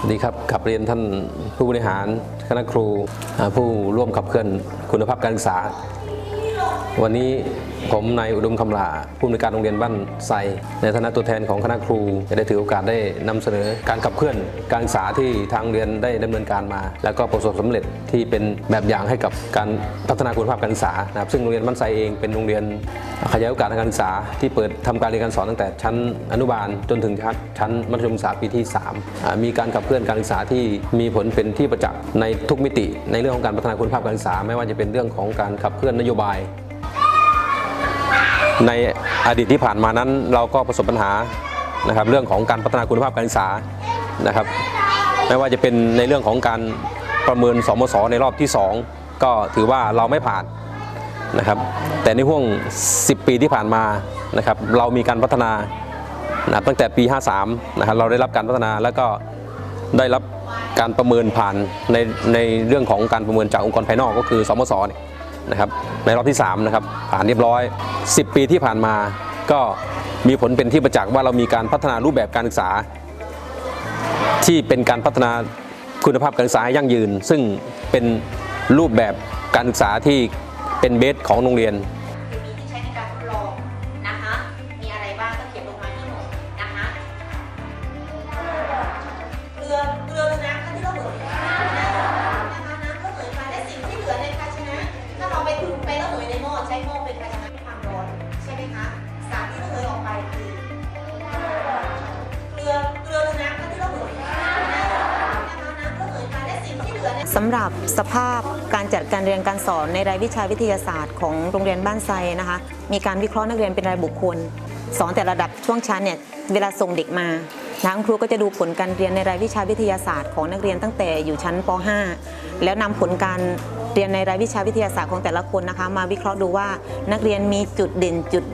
สวัสดีครับกับเรียนท่านผู้บริหารคณะครูผู้ร่วมขับเคลื่อนคุณภาพการศึกษา วันนี้ผมนายอุดมคำลาผู้อำนวยการโรงเรียนบ้านไซในฐานะตัวแทนของคณะครูจะได้ถือโอกาสได้นำเสนอการขับเคลื่อนการศึกษาที่ทางโรงเรียนได้ดำเนินการมา แล้วก็ประสบสำเร็จที่เป็นแบบอย่างให้กับการพัฒนาคุณภาพการศึกษานะครับซึ่งโรงเรียนบ้านไซเองเป็นโรงเรียนขยายโอกาสทางการศึกษา ที่เปิดทำการเรียนการสอนตั้งแต่ชั้นอนุบาลจนถึงชั้นมัธยมศึกษาปีที่ 3 มีการขับเคลื่อนการศึกษาที่มีผลเป็นที่ประจักษ์ในทุกมิติ ในเรื่องของการพัฒนาคุณภาพการศึกษา ไม่ว่าจะเป็นเรื่องของการขับเคลื่อนนโยบาย ในอดีตที่ผ่านมานั้น เราก็ประสบปัญหานะครับเรื่องของการพัฒนาคุณภาพการศึกษานะครับ ไม่ว่าจะเป็นในเรื่องของการประเมินสมศในรอบที่ 2 ก็ถือว่าเราไม่ผ่านนะครับแต่ในห่วง 10 ปีที่ผ่านมานะครับเรามีการพัฒนานะตั้งแต่ปี 53นะครับเราได้รับการพัฒนาแล้วก็ได้รับการประเมินผ่านในในเรื่องของการประเมินจากองค์กรภายนอกก็คือสมศนะครับ ในรอบที่ 3 นะครับ ผ่านเรียบร้อย 10 ปีที่ผ่านมา ก็มีผลเป็นที่ประจักษ์ว่าเรามีการพัฒนารูปแบบการศึกษา ที่เป็นการพัฒนาคุณภาพการศึกษาให้ยั่งยืน ซึ่งเป็นรูปแบบการศึกษาที่เป็นเบสของโรงเรียนคือมีที่ใช้ในการทดลองนะคะ มีอะไรบ้างก็เขียนลงมา สำหรับสภาพการจัดการเรียนการสอนในรายวิชาวิทยาศาสตร์ของโรงเรียนบ้านไซนะคะ มีการวิเคราะห์นักเรียนเป็นรายบุคคล สอนแต่ระดับช่วงชั้นเนี่ยเวลาส่งเด็กมาทางครูก็จะดูผลการเรียนในรายวิชาวิทยาศาสตร์ของนักเรียนตั้งแต่อยู่ชั้นป .5 แล้วนำผลการเรียนในรายวิชาวิทยาศาสตร์ของแต่ละคนนะคะ มาวิเคราะห์ดูว่านักเรียนมีจุดเด่นจุด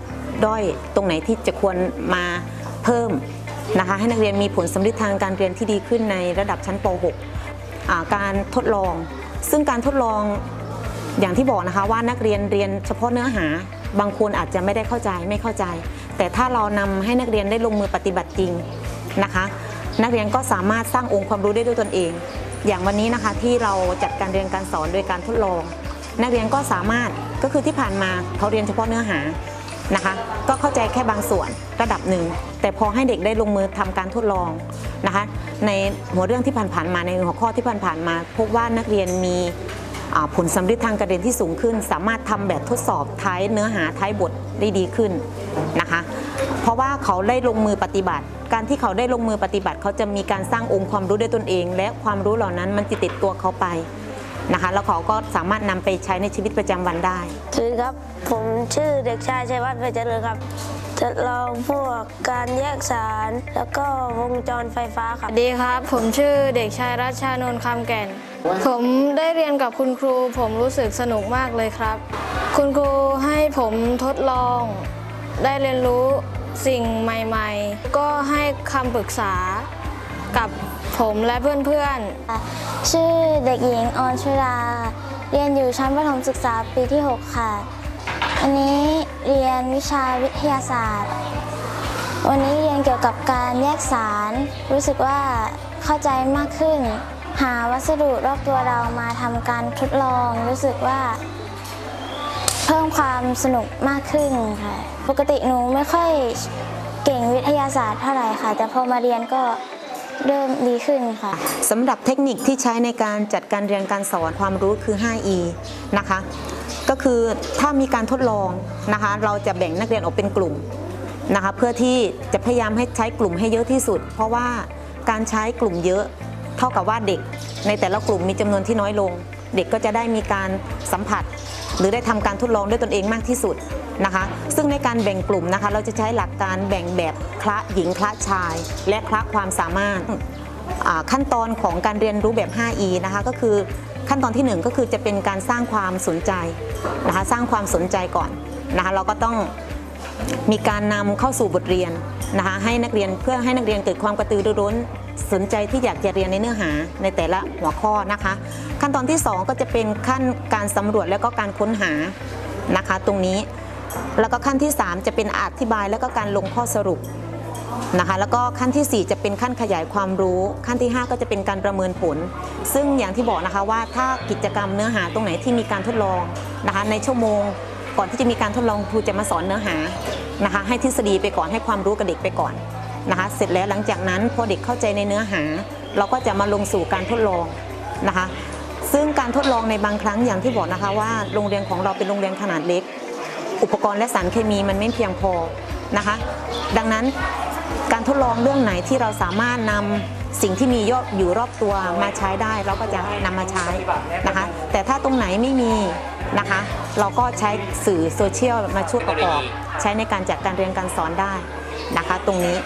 ด้อยตรงไหนที่จะควรมาเพิ่มนะคะ ให้นักเรียนมีผลสำลิดทางการเรียนที่ดีขึ้นในระดับชั้นป .6 การทดลอง ซึ่งการทดลองอย่างที่บอกนะคะว่านักเรียนเรียนเฉพาะเนื้อหา บางคนอาจจะไม่ได้เข้าใจไม่เข้าใจ แต่ถ้าเรานำให้นักเรียนได้ลงมือปฏิบัติจริงนะคะ นักเรียนก็สามารถสร้างองค์ความรู้ได้ด้วยตนเอง อย่างวันนี้นะคะที่เราจัดการเรียนการสอนโดยการทดลอง นักเรียนก็สามารถก็คือที่ผ่านมาเขาเรียนเฉพาะเนื้อหานะคะ ก็เข้าใจแค่บางส่วนระดับหนึ่งแต่พอให้เด็กได้ลงมือทำการทดลองนะคะ ในหัวเรื่องที่ผ่านๆมาในหัวข้อที่ผ่านๆมา พบว่านักเรียนมีอ่าผลสำลิดทางการเรียนที่สูงขึ้น สามารถทำแบบทดสอบท้ายเนื้อหาท้ายบทได้ดีขึ้นนะคะ เพราะว่าเขาได้ลงมือปฏิบัติ การที่เขาได้ลงมือปฏิบัติ เขาจะมีการสร้างองค์ความรู้ด้วยตนเอง และความรู้เหล่านั้นมันจะติดตัวเขาไปนะคะ แล้วเขาก็สามารถนำไปใช้ในชีวิตประจำวันได้สวัสดีครับ ผมชื่อเด็กชายชัยวัฒน์ไฟเจริญครับ ทดลองพวกการแยกสาร แล้วก็วงจรไฟฟ้าคสรับวัสดีครับ ผมชื่อเด็กชายรัชชานนท์คำแก่น ผมได้เรียนกับคุณครู ผมรู้สึกสนุกมากเลยครับ คุณครูให้ผมทดลอง ได้เรียนรู้สิ่งใหม่ๆ ก็ให้คำปรึกษากับผมและเพื่อนๆ ชื่อเด็กหญิงออนชุราเรียนอยู่ชั้นประถมศึกษาปีที่ 6 ค่ะ อันนี้เรียนวิชาวิทยาศาสตร์ วันนี้เรียนเกี่ยวกับการแยกสาร รู้สึกว่าเข้าใจมากขึ้น หาวัสดุรอบตัวเรามาทำการทดลอง รู้สึกว่า เพิ่มความสนุกมากขึ้นค่ะ ปกติหนูไม่ค่อยเก่งวิทยาศาสตร์เท่าไหร่ค่ะ แต่พอมาเรียนก็เริ่มดีขึ้นค่ะสำหรับเทคนิคที่ใช้ในการจัดการเรียนการสอนความรู้คือ 5E นะคะ ก็คือถ้ามีการทดลองนะคะ เราจะแบ่งนักเรียนออกเป็นกลุ่มนะคะ เพื่อที่จะพยายามให้ใช้กลุ่มให้เยอะที่สุด เพราะว่าการใช้กลุ่มเยอะเท่ากับว่าเด็ก ในแต่ละกลุ่มมีจำนวนที่น้อยลง เด็กก็จะได้มีการสัมผัส หรือได้ทำการทดลองด้วยตนเองมากที่สุดนะคะ ซึ่งในการแบ่งกลุ่มนะคะ เราจะใช้หลักการแบ่งแบบคละหญิงคละชาย และคละความสามารถขั้นตอนของการเรียนรู้แบบ 5E นะคะก็คือ ขั้นตอนทีหนึ่1 ก็คือจะเป็นการสร้างความสนใจนะคะสร้างความสนใจก่อนนะคะเราก็ต้องมีการนำเข้าสู่บทเรียนนะคะให้นักเรียนเพื่อให้นักเรียนเกิดความกระตือรือร้น สนใจที่อยากจะเรียนในเนื้อหาในแต่ละหัวข้อนะคะ ขั้นตอนที่ 2 ก็จะเป็นขั้นการสำรวจแล้วก็การค้นหานะคะตรงนี้ แล้วก็ขั้นที่ 3 จะเป็นอธิบายแล้วก็การลงข้อสรุป นะคะแล้วก็ขั้นทีสี่ 4 จะเป็นขั้นขยายความรู้ ขั้นที่ 5 ก็จะเป็นการประเมินผล ซึ่งอย่างที่บอกนะคะว่าถ้ากิจกรรมเนื้อหาตรงไหนที่มีการทดลองนะคะในชั่วโมง ก่อนที่จะมีการทดลองครูจะมาสอนเนื้อหานะคะให้ทฤษฎีไปก่อนให้ความรู้กับเด็กไปก่อนนะคะเสร็จแล้วหลังจากนั้นพอเด็กเข้าใจในเนื้อหา เราก็จะมาลงสู่การทดลองนะคะซึ่งการทดลองในบางครั้งอย่างที่บอกนะคะว่าโรงเรียนของเราเป็นโรงเรียนขนาดเล็ก อุปกรณ์และสารเคมีมันไม่เพียงพอนะคะดังนั้น ทดลองเรื่องไหนที่เราสามารถนำสิ่งที่มียอดอยู่รอบตัวมาใช้ได้ เราก็จะนำมาใช้นะคะ แต่ถ้าตรงไหนไม่มีนะคะ เราก็ใช้สื่อโซเชียลมาช่วยประกอบ ใช้ในการจัดการเรียนการสอนได้นะคะ ตรงนี้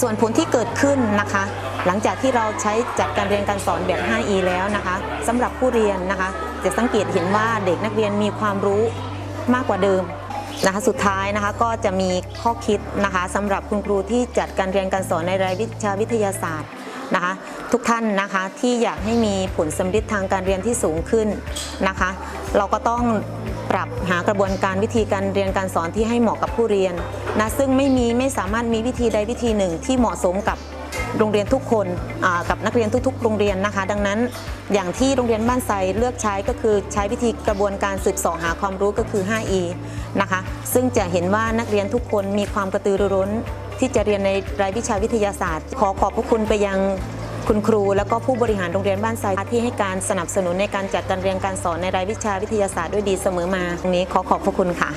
ส่วนผลที่เกิดขึ้นนะคะ หลังจากที่เราใช้จัดการเรียนการสอนแบบ 5E แล้วนะคะสำหรับผู้เรียนนะคะ จะสังเกตเห็นว่าเด็กนักเรียนมีความรู้มากกว่าเดิม นะคะสุดท้ายนะคะก็จะมีข้อคิดนะคะสำหรับคุณครูที่จัดการเรียนการสอนในรายวิชาวิทยาศาสตร์นะคะทุกท่านนะคะที่อยากให้มีผลสำลิดทางการเรียนที่สูงขึ้นนะคะ เราก็ต้องปรับหากระบวนการวิธีการเรียนการสอนที่ให้เหมาะกับผู้เรียนนะซึ่งไม่มีไม่สามารถมีวิธีใดวิธีหนึ่งที่เหมาะสมกับ โรงเรียนทุกคนกับนักเรียนทุกๆ โรงเรียนนะคะ ดังนั้นอย่างที่โรงเรียนบ้านไทรเลือกใช้ก็คือใช้วิธีกระบวนการสืบสอหาความรู้ก็คือ 5E นะคะซึ่งจะเห็นว่านักเรียนทุกคนมีความกระตือรือร้น ที่จะเรียนในรายวิชาวิทยาศาสตร์ ขอขอบพระคุณไปยังคุณครู แล้วก็ผู้บริหารโรงเรียนบ้านไซที่ให้การสนับสนุนในการจัดการเรียนการสอนในรายวิชาวิทยาศาสตร์ด้วยดีเสมอมาตรงนี้ขอขอบพระคุณค่ะ